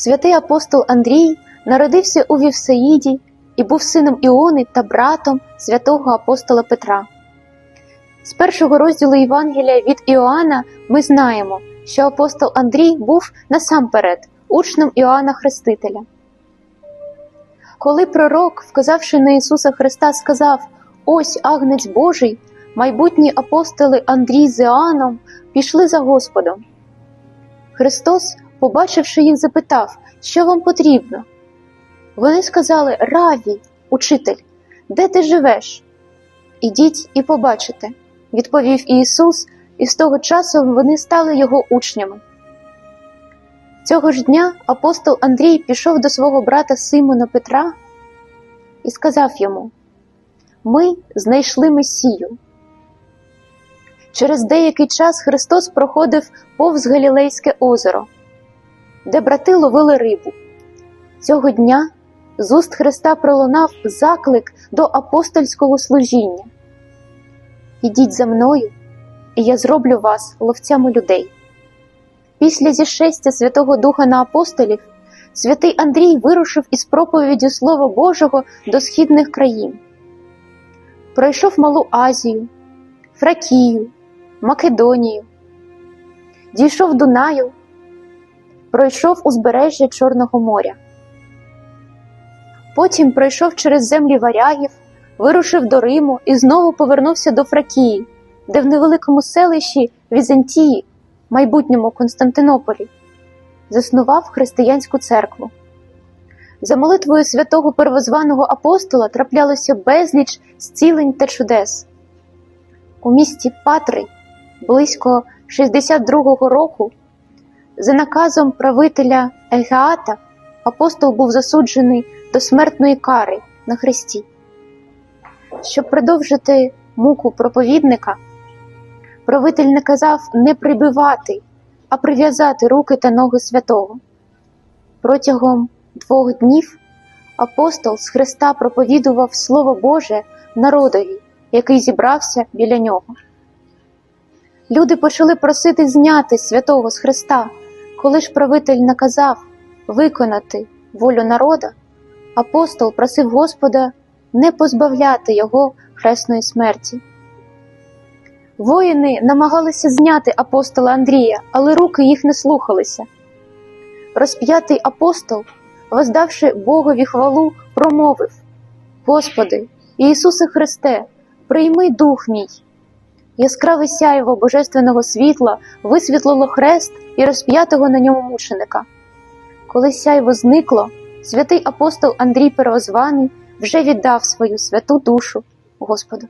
Святий апостол Андрій народився у Вівсаїді і був сином Іони та братом святого апостола Петра. З першого розділу Євангелія від Іоанна ми знаємо, що апостол Андрій був насамперед учнем Іоанна Хрестителя. Коли пророк, вказавши на Ісуса Христа, сказав: Ось агнець Божий, майбутні апостоли Андрій з Іоанном пішли за Господом. Христос, побачивши їх, запитав, що вам потрібно. Вони сказали: Раві, учитель, де ти живеш? Ідіть і побачите, відповів Ісус, і з того часу вони стали його учнями. Цього ж дня апостол Андрій пішов до свого брата Симона Петра і сказав йому: Ми знайшли Месію. Через деякий час Христос проходив повз Галілейське озеро, де брати ловили рибу. Цього дня з уст Христа пролунав заклик до апостольського служіння. Ідіть за мною, і я зроблю вас ловцями людей. Після зішестя Святого Духа на апостолів, святий Андрій вирушив із проповіддю Слова Божого до східних країн. Пройшов Малу Азію, Фракію, Македонію, дійшов Дунаю, пройшов узбережжя Чорного моря. Потім пройшов через землі варягів, вирушив до Риму і знову повернувся до Фракії, де в невеликому селищі Візантії, майбутньому Константинополі, заснував християнську церкву. За молитвою святого первозваного апостола траплялося безліч зцілень та чудес. У місті Патри близько 62-го року, за наказом правителя Егеата, апостол був засуджений до смертної кари на хресті. Щоб продовжити муку проповідника, правитель наказав не прибивати, а прив'язати руки та ноги святого. Протягом двох днів апостол з Христа проповідував Слово Боже народові, який зібрався біля нього. Люди почали просити зняти святого з Христа, коли ж правитель наказав виконати волю народа, апостол просив Господа не позбавляти його хресної смерті. Воїни намагалися зняти апостола Андрія, але руки їх не слухалися. Розп'ятий апостол, воздавши Богові хвалу, промовив: Господи, Ісусе Христе, прийми дух мій. Яскраве сяйво божественного світла висвітлило хрест і розп'ятого на ньому мученика. Коли сяйво зникло, святий апостол Андрій Первозваний вже віддав свою святу душу Господу.